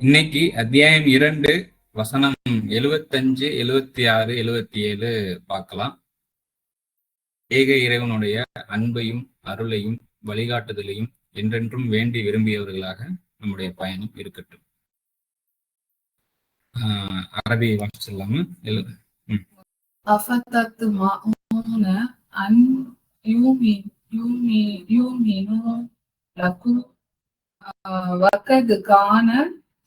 இன்னைக்கு அத்தியாயம் இரண்டு வசனம் எழுவத்தஞ்சு எழுவத்தி ஆறு எழுவத்தி ஏழு பார்க்கலாம் ஏக இறைவனுடைய அன்பையும் அருளையும் வழிகாட்டுதலையும் என்றென்றும் வேண்டி விரும்பியவர்களாக நம்முடைய பயணம் இருக்கட்டும் ஆஹ் அரபி வாசிச்சிடலாமா எழு أفتطمعون أن يؤمن يؤمن يؤمنوا لكم آه، وقد كان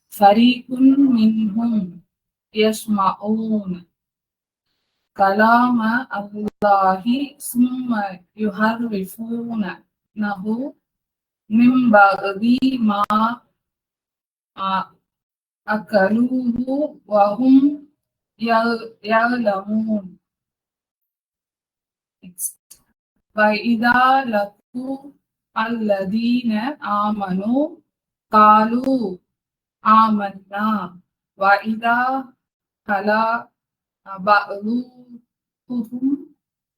فريق منهم يسمعون كلام الله ثم يحرفونه من بعد ما آه، أكلوه وهم يع- يعلمون وإذا لقوا الذين آمنوا قالوا آمنا وإذا خلا بعضهم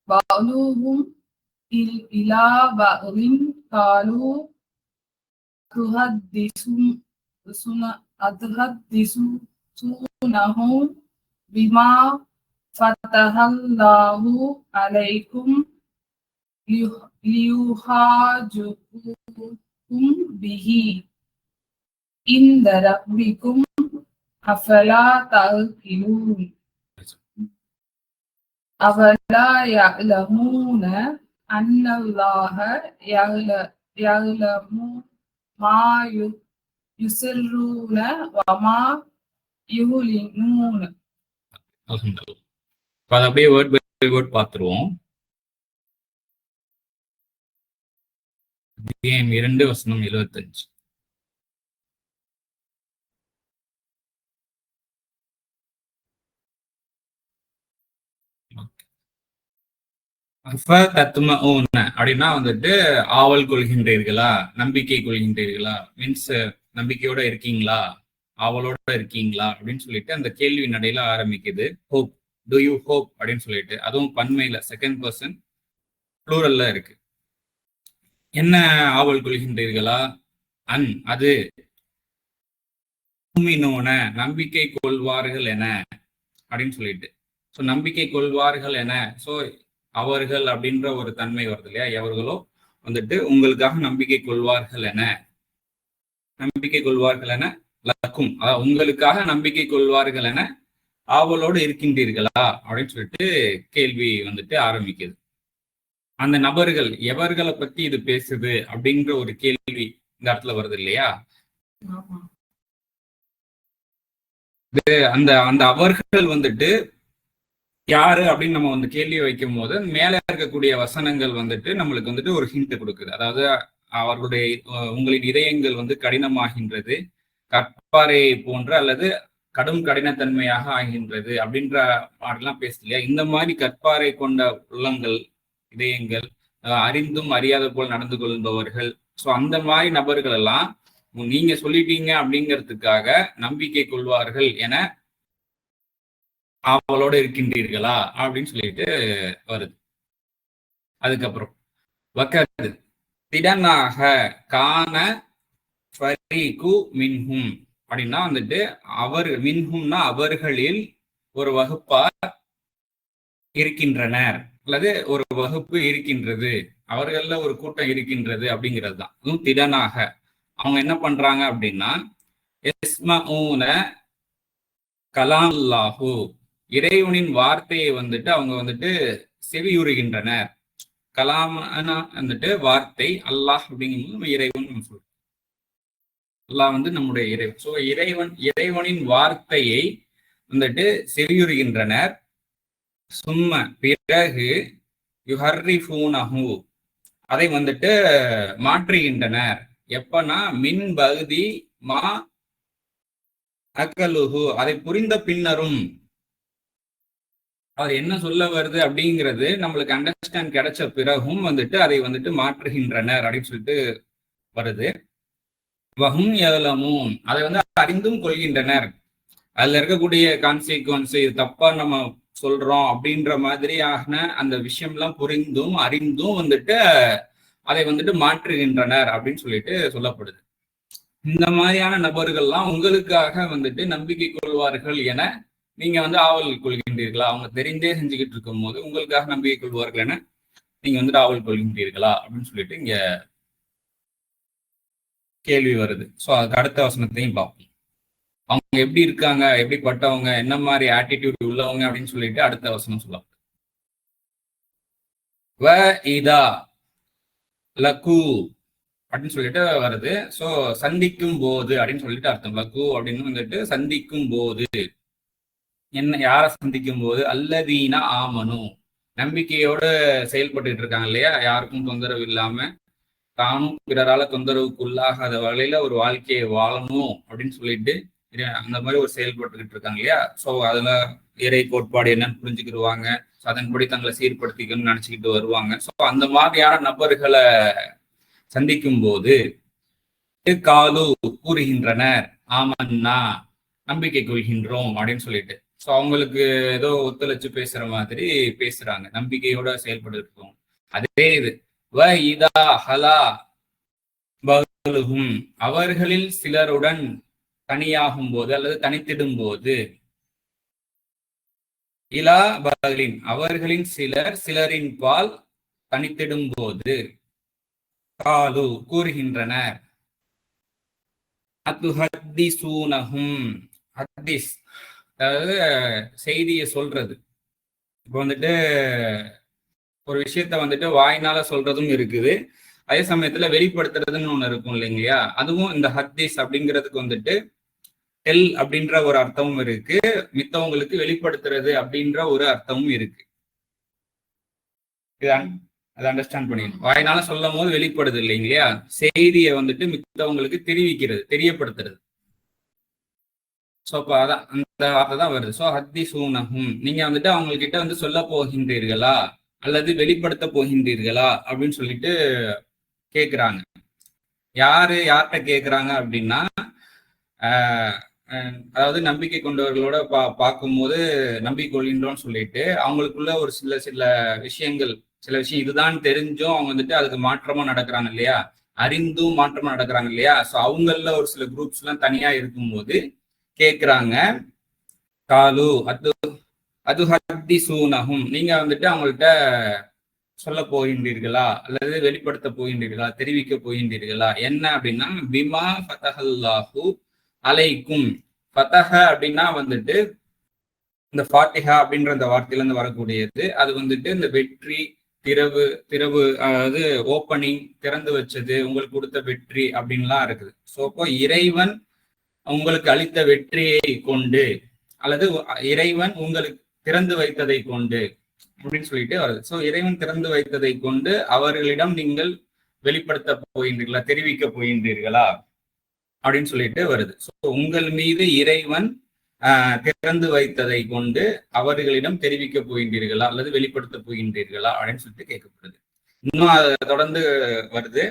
بعضهم إل- إلى بعض قالوا تحدثون تحدثونهم بما فتح الله عليكم ليح- ليحاجوكم به இந்த ரப்பிக்கும் அஃபலா தகிலூன் அவலா யலமூன அன்னல்லாஹ யலமு மா யுசிர்ரூன வமா யுலினூன அது அப்படியே வேர்ட் பை வேர்ட் பார்த்துருவோம். இரண்டு வசனம் எழுபத்தஞ்சு அஃப தத்துமஊன அப்படின்னா வந்துட்டு ஆவல் கொள்கின்றீர்களா? நம்பிக்கை கொள்கின்றீர்களா? மீன்ஸ் நம்பிக்கையோட இருக்கீங்களா? ஆவலோட இருக்கீங்களா? அப்படின்னு சொல்லிட்டு அந்த கேள்வி நடையில ஆரம்பிக்குது. ஹோப் டு யூ ஹோப் அப்படின்னு சொல்லிட்டு. அதுவும் பன்மையில செகண்ட் பர்சன் ப்ளூரல்ல இருக்கு. என்ன ஆவல் கொள்கின்றீர்களா? அன் அது. உம்மினோன நம்பிக்கை கொள்வார்கள் என. அப்படின்னு சொல்லிட்டு. ஸோ நம்பிக்கை கொள்வார்கள் என. ஸோ அவர்கள் அப்படின்ற ஒரு தன்மை வருது இல்லையா? எவர்களோ வந்துட்டு உங்களுக்காக நம்பிக்கை கொள்வார்கள் என. நம்பிக்கை கொள்வார்கள் என லக்கும். அதாவது உங்களுக்காக நம்பிக்கை கொள்வார்கள் என ஆவலோடு இருக்கின்றீர்களா? அப்படின்னு சொல்லிட்டு கேள்வி வந்துட்டு ஆரம்பிக்குது. அந்த நபர்கள் எவர்களை பத்தி இது பேசுது அப்படின்ற ஒரு கேள்வி இந்த இடத்துல வருது இல்லையா? அந்த அந்த அவர்கள் வந்துட்டு யாரு அப்படின்னு நம்ம வந்து கேள்வி வைக்கும் போது மேல இருக்கக்கூடிய வசனங்கள் வந்துட்டு நம்மளுக்கு வந்துட்டு ஒரு ஹிண்ட் கொடுக்குது. அதாவது அவர்களுடைய உங்களின் இதயங்கள் வந்து கடினமாகின்றது கற்பாறை போன்ற அல்லது கடும் கடினத்தன்மையாக ஆகின்றது அப்படின்ற மாதிரிலாம் பேசுது இல்லையா? இந்த மாதிரி கற்பாறை கொண்ட உள்ளங்கள் இதயங்கள் அறிந்தும் அறியாத போல் நடந்து கொள்பவர்கள். ஸோ அந்த மாதிரி நபர்கள் எல்லாம் நீங்க சொல்லிட்டீங்க அப்படிங்கிறதுக்காக நம்பிக்கை கொள்வார்கள் என அவளோட இருக்கின்றீர்களா? அப்படின்னு சொல்லிட்டு வருது. அதுக்கப்புறம் வக்கது திடனாக காண ஃபரீகு மின்ஹும். அப்படின்னா வந்துட்டு அவர் மின்ஹும்னா அவர்களில் ஒரு வகுப்பா இருக்கின்றனர். அல்லது ஒரு வகுப்பு இருக்கின்றது. அவர்கள்ல ஒரு கூட்டம் இருக்கின்றது அப்படிங்கிறது தான். அதுவும் திடனாக. அவங்க என்ன பண்றாங்க அப்படின்னா எஸ்ம கலாம் லாஹூ இறைவனின் வார்த்தையை வந்துட்டு அவங்க வந்துட்டு செவியுறுகின்றனர். கலாமனா வந்துட்டு வார்த்தை அல்லாஹ் அப்படிங்கும்போது நம்ம இறைவன் நம்ம சொல்றோம் அல்லாஹ் வந்து நம்முடைய இறைவன். ஸோ இறைவன் இறைவனின் வார்த்தையை வந்துட்டு செவியுறுகின்றனர். சும்ம பிறகு யுஹர்ரிஃபூனஹு. அதை வந்துட்டு மாற்றுகின்றனர். எப்பனா மின் பகுதி மா அக்கலுஹு அதை புரிந்த பின்னரும் அவர் என்ன சொல்ல வருது அப்படிங்கிறது நம்மளுக்கு அண்டர்ஸ்டாண்ட் கிடைச்ச பிறகும் வந்துட்டு அதை வந்துட்டு மாற்றுகின்றனர் அப்படின்னு சொல்லிட்டு வருது. வகும் எவலமும் அதை வந்து அறிந்தும் கொள்கின்றனர். அதுல இருக்கக்கூடிய கான்சிக்வன்ஸ் இது தப்பா நம்ம சொல்றோம் அப்படின்ற மாதிரியான அந்த விஷயம்லாம் புரிந்தும் அறிந்தும் வந்துட்டு அதை வந்துட்டு மாற்றுகின்றனர் அப்படின்னு சொல்லிட்டு சொல்லப்படுது. இந்த மாதிரியான நபர்கள்லாம் உங்களுக்காக வந்துட்டு நம்பிக்கை கொள்வார்கள் என நீங்க வந்து ஆவல் கொள்கின்றீர்களா? அவங்க தெரிந்தே செஞ்சுக்கிட்டு இருக்கும் போது உங்களுக்காக நம்பிக்கை கொள்வார்கள் என நீங்க வந்துட்டு ஆவல் கொள்கின்றீர்களா? அப்படின்னு சொல்லிட்டு இங்க கேள்வி வருது. ஸோ அதுக்கு அடுத்த வசனத்தையும் பார்ப்போம். அவங்க எப்படி இருக்காங்க? எப்படிப்பட்டவங்க என்ன மாதிரி ஆட்டிடியூட் உள்ளவங்க? அப்படின்னு சொல்லிட்டு அடுத்த வசனம் சொல்லலாம். வ இதா லக்கு அப்படின்னு சொல்லிட்டு வருது. ஸோ சந்திக்கும் போது அப்படின்னு சொல்லிட்டு அர்த்தம். லகு அப்படின்னு வந்துட்டு சந்திக்கும் போது என்ன யாரை சந்திக்கும் போது அல்லதீனா ஆமனும் நம்பிக்கையோட செயல்பட்டு இருக்காங்க இல்லையா? யாருக்கும் தொந்தரவு இல்லாம தானும் பிறரால தொந்தரவுக்கு உள்ளாகாத வகையில ஒரு வாழ்க்கையை வாழணும் அப்படின்னு சொல்லிட்டு அந்த மாதிரி ஒரு செயல்பட்டுக்கிட்டு இருக்காங்க இல்லையா? ஸோ அதுல இறை கோட்பாடு என்னன்னு புரிஞ்சுக்கிடுவாங்க. அதன்படி தங்களை சீர்படுத்திக்கணும்னு நினைச்சுக்கிட்டு வருவாங்க. ஸோ அந்த மாதிரியான நபர்களை சந்திக்கும் போது காலு கூறுகின்றனர். ஆமன்னா நம்பிக்கை கொள்கின்றோம் அப்படின்னு சொல்லிட்டு. ஸோ அவங்களுக்கு ஏதோ ஒத்துழைச்சு பேசுற மாதிரி பேசுறாங்க. நம்பிக்கையோட செயல்படுத்தும் அதே இது வ இதா ஹலா பகலுகும். அவர்களில் சிலருடன் தனியாகும் போது அல்லது தனித்திடும் போது இலா பகலின் அவர்களின் சிலர் சிலரின் பால் தனித்திடும் போது காலு கூறுகின்றனர். அதுஹத்திசூனஹும் ஹத்திஸ். அதாவது செய்தியை சொல்றது. இப்போ வந்துட்டு ஒரு விஷயத்த வந்துட்டு வாய்னால சொல்றதும் இருக்குது. அதே சமயத்துல வெளிப்படுத்துறதுன்னு ஒண்ணு இருக்கும் இல்லைங்களையா அதுவும் இந்த ஹத்தீஸ் அப்படிங்கிறதுக்கு வந்துட்டு டெல் அப்படின்ற ஒரு அர்த்தமும் இருக்கு. மித்தவங்களுக்கு வெளிப்படுத்துறது அப்படின்ற ஒரு அர்த்தமும் இருக்கு. இதான் அதை அண்டர்ஸ்டாண்ட் பண்ணிடணும் வாய்னால சொல்லும் போது வெளிப்படுது இல்லைங்களையா செய்தியை வந்துட்டு மித்தவங்களுக்கு தெரிவிக்கிறது தெரியப்படுத்துறது. ஸோ அப்போ அதான் வார்த்தை தான் வருது. ஸோ ஹத்தி சூனஹும் நீங்க வந்துட்டு அவங்க கிட்ட வந்து சொல்ல போகின்றீர்களா? அல்லது வெளிப்படுத்த போகின்றீர்களா? அப்படின்னு சொல்லிட்டு கேட்குறாங்க யாரு யார்கிட்ட கேட்குறாங்க அப்படின்னா அதாவது நம்பிக்கை கொண்டவர்களோட பா பார்க்கும்போது நம்பிக்கை கொள்கின்றோம்னு சொல்லிட்டு அவங்களுக்குள்ள ஒரு சில சில விஷயங்கள் சில விஷயம் இதுதான் தெரிஞ்சும் அவங்க வந்துட்டு அதுக்கு மாற்றமா நடக்கிறாங்க இல்லையா? அறிந்தும் மாற்றமா நடக்கிறாங்க இல்லையா? ஸோ அவங்கள ஒரு சில குரூப்ஸ் எல்லாம் தனியா இருக்கும்போது கேட்குறாங்க காலு அது அது ஹத்தி சூனகும் நீங்க வந்துட்டு அவங்கள்ட்ட சொல்ல போகின்றீர்களா? அல்லது வெளிப்படுத்த போகின்றீர்களா? தெரிவிக்க போகின்றீர்களா? என்ன அப்படின்னா பிமா ஃபதஹல்லாஹு அலைக்கும். ஃபதஹ அப்படின்னா வந்துட்டு இந்த ஃபாத்திஹா அப்படின்ற அந்த வார்த்தையிலேருந்து வரக்கூடியது. அது வந்துட்டு இந்த வெற்றி திறவு திறவு அதாவது ஓப்பனிங் திறந்து வச்சது உங்களுக்கு கொடுத்த வெற்றி அப்படின்லாம் இருக்குது. ஸோ அப்போ இறைவன் உங்களுக்கு அளித்த வெற்றியை கொண்டு அல்லது இறைவன் உங்களுக்கு திறந்து வைத்ததை கொண்டு அப்படின்னு சொல்லிட்டு வருது ஸோ இறைவன் திறந்து வைத்ததை கொண்டு அவர்களிடம் நீங்கள் வெளிப்படுத்த போகின்றீர்களா தெரிவிக்க போகின்றீர்களா அப்படின்னு சொல்லிட்டு வருது. ஸோ உங்கள் மீது இறைவன் திறந்து வைத்ததை கொண்டு அவர்களிடம் தெரிவிக்க போகின்றீர்களா அல்லது வெளிப்படுத்த போகின்றீர்களா அப்படின்னு சொல்லிட்டு கேட்கப்படுது. இன்னும் அதை தொடர்ந்து வருது.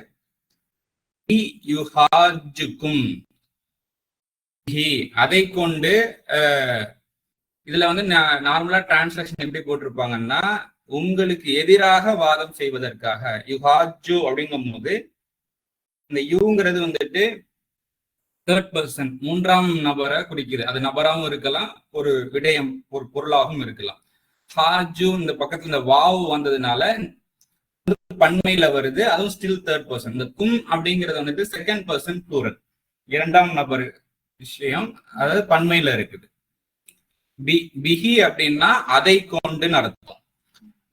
ஹி அதை கொண்டு இதுல வந்து நார்மலா டிரான்ஸ்லேஷன் எப்படி போட்டிருப்பாங்கன்னா உங்களுக்கு எதிராக வாதம் செய்வதற்காக யுஹாஜு அப்படிங்கும் போது இந்த யூங்கிறது வந்துட்டு தேர்ட் பர்சன் மூன்றாம் நபரை குறிக்குது அது நபராகவும் இருக்கலாம் ஒரு விடயம் ஒரு பொருளாகவும் இருக்கலாம். ஹாஜு இந்த பக்கத்துல இந்த வாவு வந்ததுனால பன்மையில வருது அதுவும் ஸ்டில் தேர்ட் பர்சன் இந்த கும் அப்படிங்கிறது வந்துட்டு செகண்ட் பர்சன் ப்ளூரல் இரண்டாம் நபர் விஷயம் அதாவது பன்மையில இருக்குது. பி பிஹி அப்படின்னா அதை கொண்டு நடத்தும்.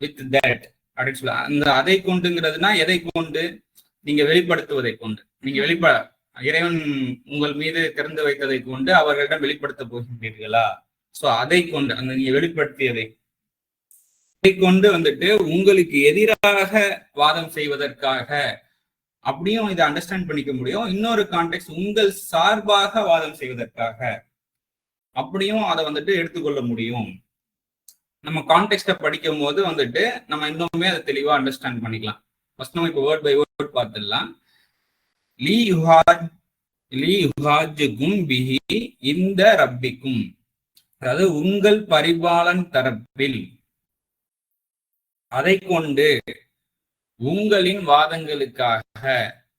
வித் தட் அப்படின்னு சொல்ல அந்த அதை கொண்டுங்கிறதுனா எதை கொண்டு? நீங்க வெளிப்படுத்துவதை கொண்டு. நீங்க வெளிப்பட இறைவன் உங்கள் மீது திறந்து வைத்ததை கொண்டு அவர்களிடம் வெளிப்படுத்த போகின்றீர்களா? சோ அதை கொண்டு அந்த நீங்க வெளிப்படுத்தியதை அதை கொண்டு வந்துட்டு உங்களுக்கு எதிராக வாதம் செய்வதற்காக அப்படியும் இதை அண்டர்ஸ்டாண்ட் பண்ணிக்க முடியும். இன்னொரு கான்டெக்ட் உங்கள் சார்பாக வாதம் செய்வதற்காக. அப்படியும் அதை வந்துட்டு எடுத்துக்கொள்ள முடியும். நம்ம கான்டெக்ட படிக்கும் போது வந்துட்டு நம்ம இன்னுமே அதை தெளிவா அண்டர்ஸ்டாண்ட் பண்ணிக்கலாம். ஃபர்ஸ்ட் நம்ம இப்போ வேர்ட் பை வேர்ட் பார்த்துடலாம். லீ யுஹாஜ் லீ யுஹாஜுக்கும் பிஹி இந்த ரப்பிக்கும். அதாவது உங்கள் பரிபாலன் தரப்பில். அதை கொண்டு உங்களின் வாதங்களுக்காக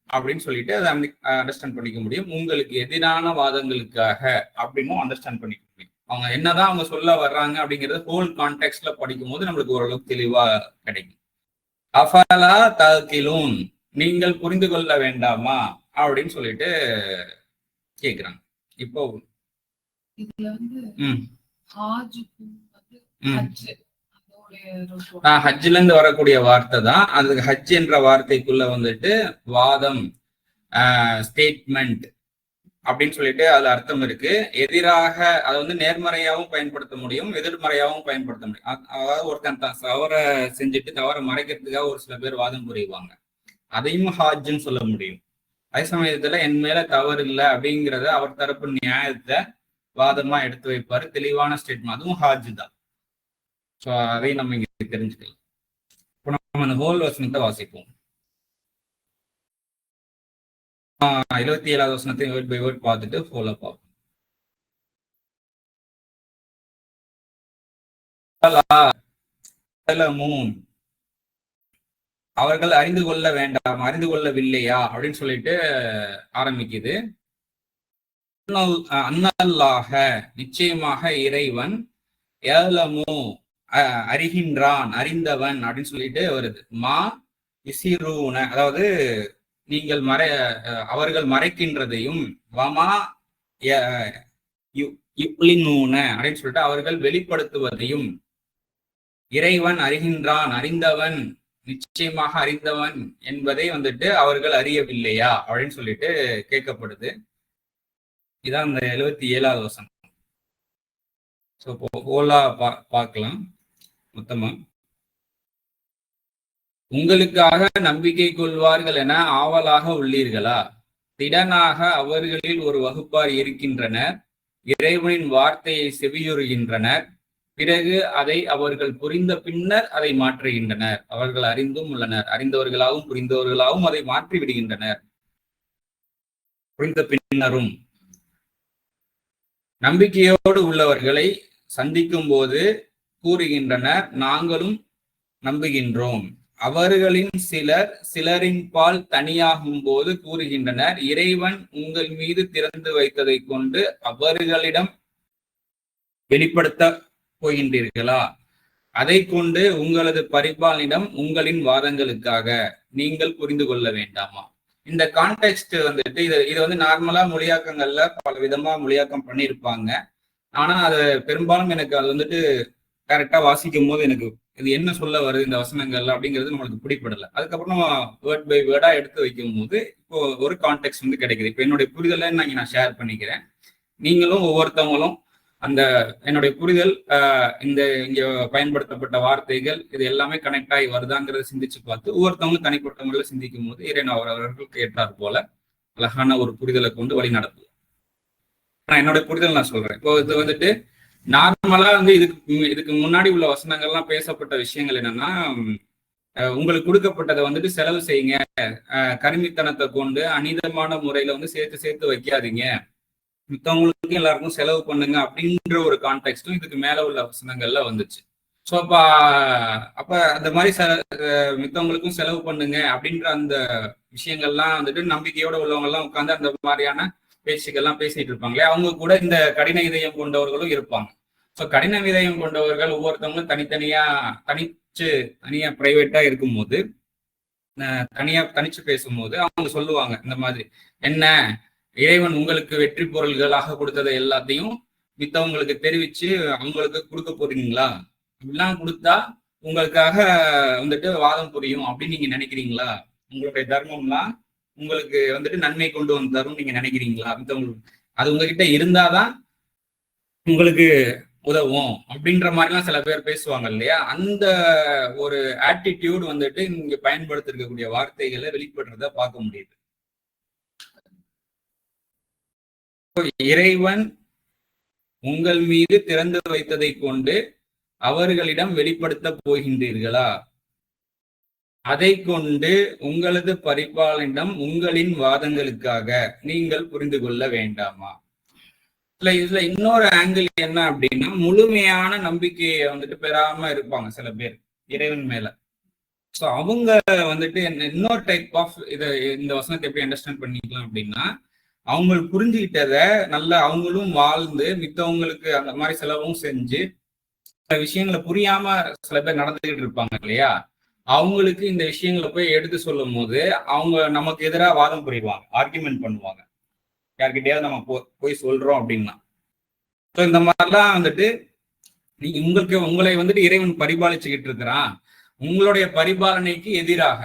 அப்படின்னு சொல்லிட்டு அதை அண்டர்ஸ்டாண்ட் பண்ணிக்க முடியும். உங்களுக்கு எதிரான வாதங்களுக்காக அப்படின்னும் அண்டர்ஸ்டாண்ட் பண்ணிக்க முடியும். அவங்க என்னதான் அவங்க சொல்ல வர்றாங்க அப்படிங்கறத ஹோல் கான்டெக்ட்ல படிக்கும் போது நம்மளுக்கு ஓரளவுக்கு தெளிவா கிடைக்கும். அஃபலா தகிலூன் நீங்கள் புரிந்து கொள்ள வேண்டாமா அப்படின்னு சொல்லிட்டு கேக்குறாங்க. இப்போ இதுல வந்து ஹஜ்ல இருந்து வரக்கூடிய வார்த்தை தான். அதுக்கு ஹஜ் என்ற வார்த்தைக்குள்ள வந்துட்டு வாதம் ஸ்டேட்மெண்ட் அப்படின்னு சொல்லிட்டு அதுல அர்த்தம் இருக்கு. எதிராக அதை வந்து நேர்மறையாவும் பயன்படுத்த முடியும் எதிர்மறையாவும் பயன்படுத்த முடியும். அதாவது ஒருத்தன் தான் தவறை செஞ்சுட்டு தவறை மறைக்கிறதுக்காக ஒரு சில பேர் வாதம் புரிவாங்க. அதையும் ஹாஜ்ன்னு சொல்ல முடியும். அதே சமயத்துல என் மேல தவறு இல்லை அப்படிங்கறத அவர் தரப்பு நியாயத்தை வாதமா எடுத்து வைப்பாரு. தெளிவான ஸ்டேட்மெண்ட் அதுவும் ஹாஜ் தான். ஸோ அதை நம்ம இங்கே தெரிஞ்சுக்கலாம். இப்போ நம்ம அந்த ஹோல் வசனத்தை வாசிப்போம். ஆஹ் இருபத்தி ஏழாவது வசனத்தை வேர்ட் பை வேர்ட் பார்த்துட்டு ஃபாலோ பார்ப்போம் அவர்கள் அறிந்து கொள்ள வேண்டாம் அறிந்து கொள்ளவில்லையா? அப்படின்னு சொல்லிட்டு ஆரம்பிக்குது. அன்னல்லாக நிச்சயமாக இறைவன் ஏலமு அறிகின்றான் அறிந்தவன் அப்படின்னு சொல்லிட்டு வருது. மா இசிரூன அதாவது நீங்கள் மறை அவர்கள் மறைக்கின்றதையும் வமா ய- யு- அப்படின்னு சொல்லிட்டு அவர்கள் வெளிப்படுத்துவதையும் இறைவன் அறிகின்றான் அறிந்தவன் நிச்சயமாக அறிந்தவன் என்பதை வந்துட்டு அவர்கள் அறியவில்லையா அப்படின்னு சொல்லிட்டு கேட்கப்படுது. இதான் அந்த எழுபத்தி ஏழாவது வசனம். ஸோ ஓலா பா பார்க்கலாம். மொத்தமா உங்களுக்காக நம்பிக்கை கொள்வார்கள் என ஆவலாக உள்ளீர்களா? திடனாக அவர்களில் ஒரு வகுப்பார் இருக்கின்றனர். இறைவனின் வார்த்தையை செவியுறுகின்றனர். பிறகு அதை அவர்கள் புரிந்த பின்னர் அதை மாற்றுகின்றனர். அவர்கள் அறிந்தும் உள்ளனர். அறிந்தவர்களாகவும் புரிந்தவர்களாகவும் அதை மாற்றி விடுகின்றனர் புரிந்த பின்னரும். நம்பிக்கையோடு உள்ளவர்களை சந்திக்கும் போது கூறுகின்றனர். நாங்களும் நம்புகின்றோம். அவர்களின் சிலர் சிலரின் பால் தனியாகும் போது கூறுகின்றனர் இறைவன் உங்கள் மீது திறந்து வைத்ததை கொண்டு அவர்களிடம் வெளிப்படுத்த போகின்றீர்களா? அதை கொண்டு உங்களது பரிபாலனிடம் உங்களின் வாதங்களுக்காக. நீங்கள் புரிந்து கொள்ள வேண்டாமா? இந்த கான்டெக்ட் வந்துட்டு இது இது வந்து நார்மலா மொழியாக்கங்கள்ல பல விதமா மொழியாக்கம் பண்ணியிருப்பாங்க ஆனா அது பெரும்பாலும் எனக்கு அது வந்துட்டு கரெக்டா வாசிக்கும் போது எனக்கு இது என்ன சொல்ல வருது இந்த வசனங்கள் அப்படிங்கிறது நம்மளுக்கு பிடிப்படல அதுக்கப்புறம் வேர்ட் பை வேர்டா எடுத்து வைக்கும் போது இப்போ ஒரு கான்டெக்ட் வந்து கிடைக்குது. இப்போ என்னுடைய புரிதலை நான் இங்க நான் ஷேர் பண்ணிக்கிறேன். நீங்களும் ஒவ்வொருத்தவங்களும் அந்த என்னுடைய புரிதல் இந்த இங்க பயன்படுத்தப்பட்ட வார்த்தைகள் இது எல்லாமே கனெக்ட் ஆகி வருதாங்கிறத சிந்திச்சு பார்த்து ஒவ்வொருத்தவங்களும் தனிப்பட்ட முறையில் சிந்திக்கும் போது இறைவன் அவர் அவர்களுக்கு ஏற்றார் போல அழகான ஒரு புரிதலை கொண்டு வழி நடத்தும் நான் என்னோட புரிதல் நான் சொல்றேன். இப்போ இது வந்துட்டு நார்மலா வந்து இதுக்கு இதுக்கு முன்னாடி உள்ள வசனங்கள்லாம் பேசப்பட்ட விஷயங்கள் என்னன்னா உங்களுக்கு கொடுக்கப்பட்டதை வந்துட்டு செலவு செய்யுங்க. கருமித்தனத்தை கொண்டு அநீதமான முறையில வந்து சேர்த்து சேர்த்து வைக்காதீங்க. மித்தவங்களுக்கு எல்லாருக்கும் செலவு பண்ணுங்க அப்படின்ற ஒரு கான்டெக்ட்டும் இதுக்கு மேல உள்ள வசனங்கள்ல வந்துச்சு. ஸோ அப்ப அப்ப அந்த மாதிரி செ மித்தவங்களுக்கும் செலவு பண்ணுங்க அப்படின்ற அந்த விஷயங்கள்லாம் வந்துட்டு நம்பிக்கையோட உள்ளவங்க எல்லாம் உட்காந்து அந்த மாதிரியான பேச்சுக்கெல்லாம் பேசிட்டு இருப்பாங்களே அவங்க கூட இந்த கடின இதயம் கொண்டவர்களும் இருப்பாங்க. ஸோ கடின இதயம் கொண்டவர்கள் ஒவ்வொருத்தவங்களும் தனித்தனியா தனிச்சு தனியா பிரைவேட்டா இருக்கும்போது தனியா தனிச்சு பேசும்போது அவங்க சொல்லுவாங்க இந்த மாதிரி என்ன இறைவன் உங்களுக்கு வெற்றி பொருள்களாக கொடுத்ததை எல்லாத்தையும் மித்தவங்களுக்கு தெரிவிச்சு அவங்களுக்கு கொடுக்க போறீங்களா? இப்படிலாம் கொடுத்தா உங்களுக்காக வந்துட்டு வாதம் புரியும் அப்படின்னு நீங்க நினைக்கிறீங்களா? உங்களுடைய தர்மம்லாம் உங்களுக்கு வந்துட்டு நன்மை கொண்டு வந்து தரும் நீங்க நினைக்கிறீங்களா? மித்தவங்களுக்கு. அது உங்ககிட்ட இருந்தாதான் உங்களுக்கு உதவும் அப்படின்ற மாதிரிலாம் சில பேர் பேசுவாங்க இல்லையா? அந்த ஒரு ஆட்டிடியூட் வந்துட்டு இங்க பயன்படுத்திருக்கக்கூடிய வார்த்தைகளை வெளிப்படுறத பார்க்க முடியுது. இறைவன் உங்கள் மீது திறந்து வைத்ததை கொண்டு அவர்களிடம் வெளிப்படுத்த போகின்றீர்களா? அதை கொண்டு உங்களது பரிபாலனிடம் உங்களின் வாதங்களுக்காக நீங்கள் புரிந்து கொள்ள வேண்டாமா? இல்ல இதுல இன்னொரு ஆங்கிள் என்ன அப்படின்னா முழுமையான நம்பிக்கையை வந்துட்டு பெறாம இருப்பாங்க சில பேர் இறைவன் மேல. ஸோ அவங்க வந்துட்டு என்ன- இன்னொரு டைப் ஆஃப் இதை இந்த வசனத்தை எப்படி அண்டர்ஸ்டாண்ட் பண்ணிக்கலாம் அப்படின்னா அவங்க புரிஞ்சுக்கிட்டத நல்லா அவங்களும் வாழ்ந்து மித்தவங்களுக்கு அந்த மாதிரி செலவும் செஞ்சு சில விஷயங்களை புரியாம சில பேர் நடந்துகிட்டு இருப்பாங்க இல்லையா? அவங்களுக்கு இந்த விஷயங்களை போய் எடுத்து சொல்லும் போது அவங்க நமக்கு எதிராக வாதம் புரிவாங்க ஆர்குமெண்ட் பண்ணுவாங்க. யார்கிட்டயாவது நம்ம போ போய் சொல்றோம் அப்படின்னா. ஸோ இந்த மாதிரிலாம் வந்துட்டு நீ உங்களுக்கு உங்களை வந்துட்டு இறைவன் பரிபாலிச்சுக்கிட்டு இருக்கிறான். உங்களுடைய பரிபாலனைக்கு எதிராக.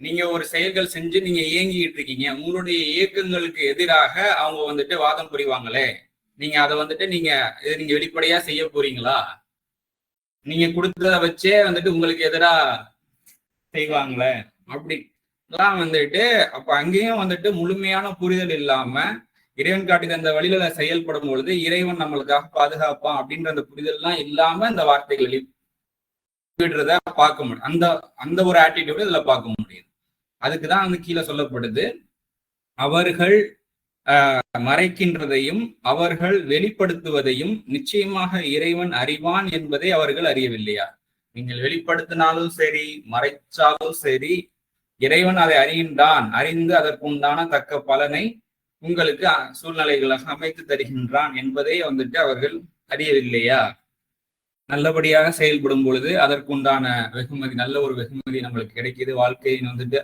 நீங்க ஒரு செயல்கள் செஞ்சு நீங்க இயங்கிட்டு இருக்கீங்க. உங்களுடைய இயக்கங்களுக்கு எதிராக அவங்க வந்துட்டு வாதம் புரிவாங்களே. நீங்க அதை வந்துட்டு நீங்க நீங்க வெளிப்படையா செய்ய போறீங்களா? நீங்க கொடுத்தத வச்சே வந்துட்டு உங்களுக்கு எதிரா செய்வாங்களே அப்படிலாம் வந்துட்டு அப்ப அங்கேயும் வந்துட்டு முழுமையான புரிதல் இல்லாம இறைவன் காட்டி தந்த வழியில செயல்படும் பொழுது இறைவன் நம்மளுக்காக பாதுகாப்பான் அப்படின்ற அந்த புரிதல்லாம் இல்லாம இந்த வார்த்தைகள் விடுறத பார்க்க முடியும். அந்த அந்த ஒரு ஆட்டிடியூட இதுல பார்க்க முடியுது அதுக்குதான் வந்து கீழே சொல்லப்படுது அவர்கள் மறைக்கின்றதையும் அவர்கள் வெளிப்படுத்துவதையும் நிச்சயமாக இறைவன் அறிவான் என்பதை அவர்கள் அறியவில்லையா? நீங்கள் வெளிப்படுத்தினாலும் சரி மறைச்சாலும் சரி இறைவன் அதை அறிகின்றான். அறிந்து அதற்குண்டான தக்க பலனை உங்களுக்கு சூழ்நிலைகளாக அமைத்து தருகின்றான் என்பதை வந்துட்டு அவர்கள் அறியவில்லையா? நல்லபடியாக செயல்படும் பொழுது அதற்குண்டான வெகுமதி நல்ல ஒரு வெகுமதி நம்மளுக்கு கிடைக்கிது. வாழ்க்கையின் வந்துட்டு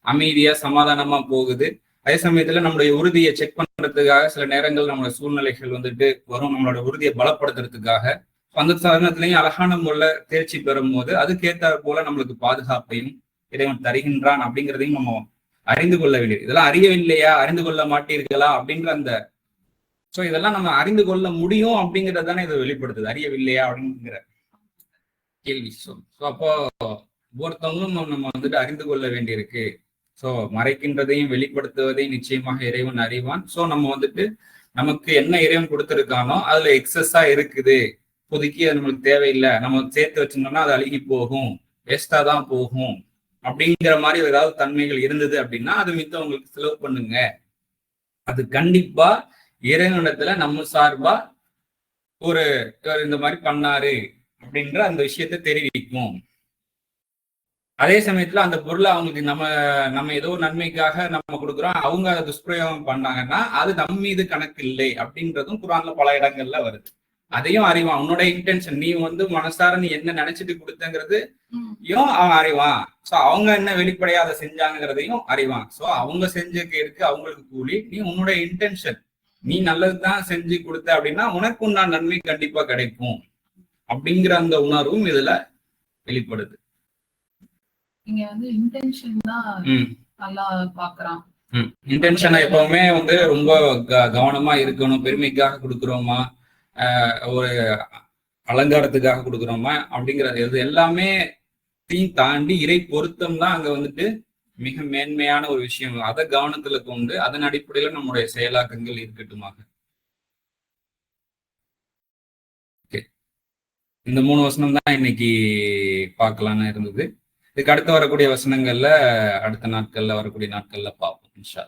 அமைதியா சமாதானமா போகுது. அதே சமயத்துல நம்மளுடைய உறுதியை செக் பண்றதுக்காக சில நேரங்கள் நம்மளோட சூழ்நிலைகள் வந்துட்டு வரும். நம்மளோட உறுதியை பலப்படுத்துறதுக்காக. அந்த தருணத்திலையும் அழகான முறையில தேர்ச்சி பெறும் போது அதுக்கேற்ற போல நம்மளுக்கு பாதுகாப்பையும் இறைவன் தருகின்றான் அப்படிங்கிறதையும் நம்ம அறிந்து கொள்ள வேண்டியது. இதெல்லாம் அறியவில்லையா? அறிந்து கொள்ள மாட்டீர்களா? அப்படின்ற அந்த சோ இதெல்லாம் நம்ம அறிந்து கொள்ள முடியும் அப்படிங்கறது தானே இதை வெளிப்படுத்துது. அறியவில்லையா? அப்படிங்கிற கேள்வி. ஸோ அப்போ ஒவ்வொருத்தவங்களும் நம்ம வந்துட்டு அறிந்து கொள்ள வேண்டியிருக்கு. ஸோ மறைக்கின்றதையும் வெளிப்படுத்துவதையும் நிச்சயமாக இறைவன் அறிவான். ஸோ நம்ம வந்துட்டு நமக்கு என்ன இறைவன் கொடுத்துருக்கானோ அதுல எக்ஸஸா இருக்குது. இப்போதைக்கு அது நம்மளுக்கு தேவையில்லை. நம்ம சேர்த்து வச்சிருந்தோம்னா அது அழுகி போகும். வேஸ்டா தான் போகும். அப்படிங்கிற மாதிரி ஏதாவது தன்மைகள் இருந்தது அப்படின்னா அது மித்தவங்களுக்கு செலவு பண்ணுங்க. அது கண்டிப்பா இறைவனிடத்துல நம்ம சார்பா ஒரு இந்த மாதிரி பண்ணாரு அப்படின்ற அந்த விஷயத்த தெரிவிக்கும். அதே சமயத்துல அந்த பொருளை அவங்களுக்கு நம்ம நம்ம ஏதோ ஒரு நன்மைக்காக நம்ம கொடுக்குறோம். அவங்க அதை துஷ்பிரயோகம் பண்ணாங்கன்னா அது நம்ம மீது கணக்கு இல்லை அப்படின்றதும் குரான்ல பல இடங்கள்ல வருது. அதையும் அறிவான். உன்னோட இன்டென்ஷன் நீ வந்து மனசார நீ என்ன நினைச்சிட்டு கொடுத்தங்கிறது அவன் அறிவான். சோ அவங்க என்ன வெளிப்படையா அதை செஞ்சாங்கிறதையும் அறிவான். சோ அவங்க செஞ்சதுக்கு இருக்கு அவங்களுக்கு கூலி. நீ உன்னோட இன்டென்ஷன் நீ நல்லதுதான் செஞ்சு கொடுத்த அப்படின்னா உனக்கு உண்டான நன்மை கண்டிப்பா கிடைக்கும். அப்படிங்கிற அந்த உணர்வும் இதுல வெளிப்படுது. இங்க வந்து இன்டென்ஷன் தான் நல்லா பாக்குறான். இன்டென்ஷனை எப்பவுமே வந்து ரொம்ப கவனமா இருக்கணும் பெருமைக்காக கொடுக்குறோமா ஒரு அலங்காரத்துக்காக கொடுக்குறோமா அப்படிங்கிறது இது எல்லாமே தீ- தாண்டி இறை பொருத்தம் தான் அங்க வந்துட்டு மிக மேன்மையான ஒரு விஷயம். அதை கவனத்துல கொண்டு அதன் அடிப்படையில நம்முடைய செயலாக்கங்கள் இருக்கட்டுமாக. இந்த மூணு வசனம் தான் இன்னைக்கு பார்க்கலான்னு இருந்தது. இதுக்கு அடுத்து வரக்கூடிய வசனங்கள்ல அடுத்த நாட்கள்ல வரக்கூடிய நாட்கள்ல பார்ப்போம் இன்ஷா